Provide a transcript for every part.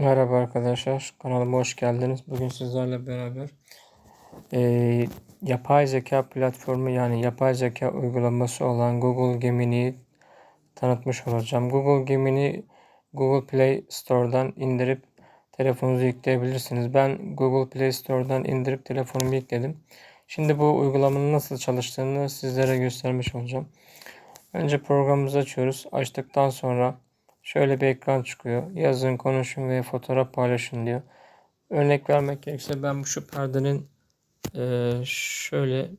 Merhaba arkadaşlar, kanalıma hoş geldiniz. Bugün sizlerle beraber eee, yapay zeka platformu yani yapay zeka uygulaması olan Google Gemini'yi tanıtmış olacağım. Google Gemini Google Play Store'dan indirip telefonunuza yükleyebilirsiniz. Ben Google Play Store'dan indirip telefonumu yükledim. Şimdi bu uygulamanın nasıl çalıştığını sizlere göstermiş olacağım. Önce programımızı açıyoruz. Açtıktan sonra şöyle bir ekran çıkıyor. Yazın, konuşun ve fotoğraf paylaşın diyor. Örnek vermek gerekirse ben şu perdenin eee, şöyle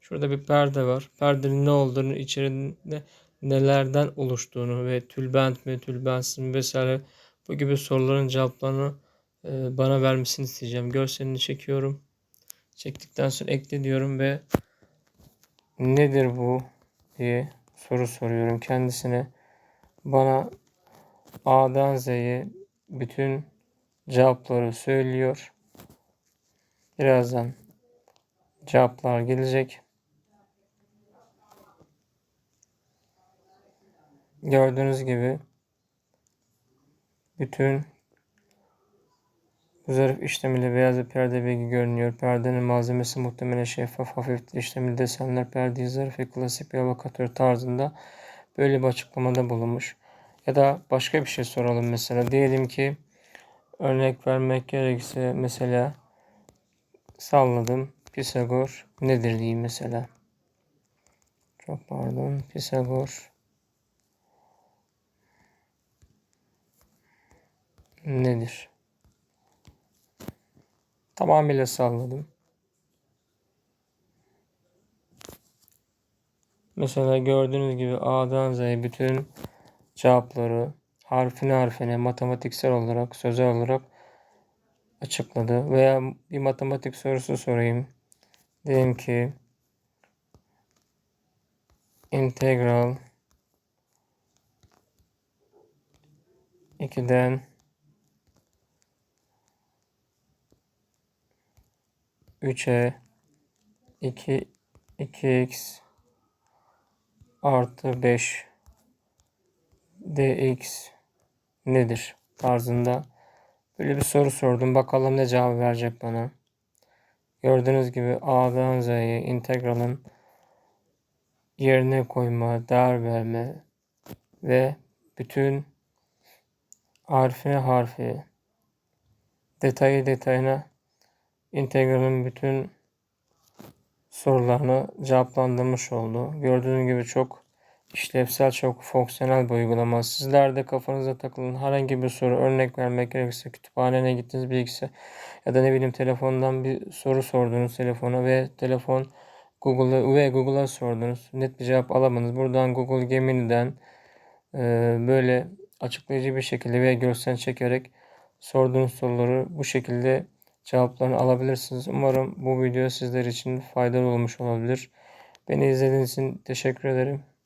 şurada bir perde var. Perdenin ne olduğunu, içerisinde nelerden oluştuğunu ve tülbent mi, tülbentsiz mi vesaire bu gibi soruların cevaplarını eee, bana vermesini isteyeceğim. Görselini çekiyorum. Çektikten sonra ekle diyorum ve nedir bu diye soru soruyorum kendisine. Bana A'dan Z'ye bütün cevapları söylüyor. Birazdan cevaplar gelecek. Gördüğünüz gibi bütün bu zarf işlemiyle beyaz bir perde bilgi görünüyor. Perdenin malzemesi muhtemelen şeffaf, hafif işlemli desenler, perdeyi zarf ve klasik bir avokatör tarzında böyle bir açıklamada bulunmuş. Ya da başka bir şey soralım mesela. Diyelim ki örnek vermek gerekirse mesela salladım. Pisagor nedir diyeyim mesela. Çok pardon. Pisagor nedir? Tamamıyla salladım. Mesela gördüğünüz gibi A'dan Z'ye bütün cevapları harfine harfine matematiksel olarak, sözel olarak açıkladı. Veya bir matematik sorusu sorayım. Diyelim ki integral 2'den 3'e 2 2x artı 5 dx nedir tarzında böyle bir soru sordum. Bakalım ne cevap verecek bana. Gördüğünüz gibi A'dan Z'ye integralın yerine koyma, değer verme ve bütün harfine harfi detayı detayına integralin bütün sorularını cevaplandırmış oldu. Gördüğünüz gibi çok işlevsel, çok fonksiyonel bir uygulama. Sizler de kafanıza takılan herhangi bir soru örnek vermek gerekirse kütüphanene gittiniz bilgisayar ya da ne bileyim telefondan bir soru sordunuz telefona ve telefon Google'a ve Google'a sordunuz. Net bir cevap alamadınız. Buradan Google Gemini'den e, böyle açıklayıcı bir şekilde veya görsel çekerek sorduğunuz soruları bu şekilde cevaplarını alabilirsiniz. Umarım bu video sizler için faydalı olmuş olabilir. Beni izlediğiniz için teşekkür ederim.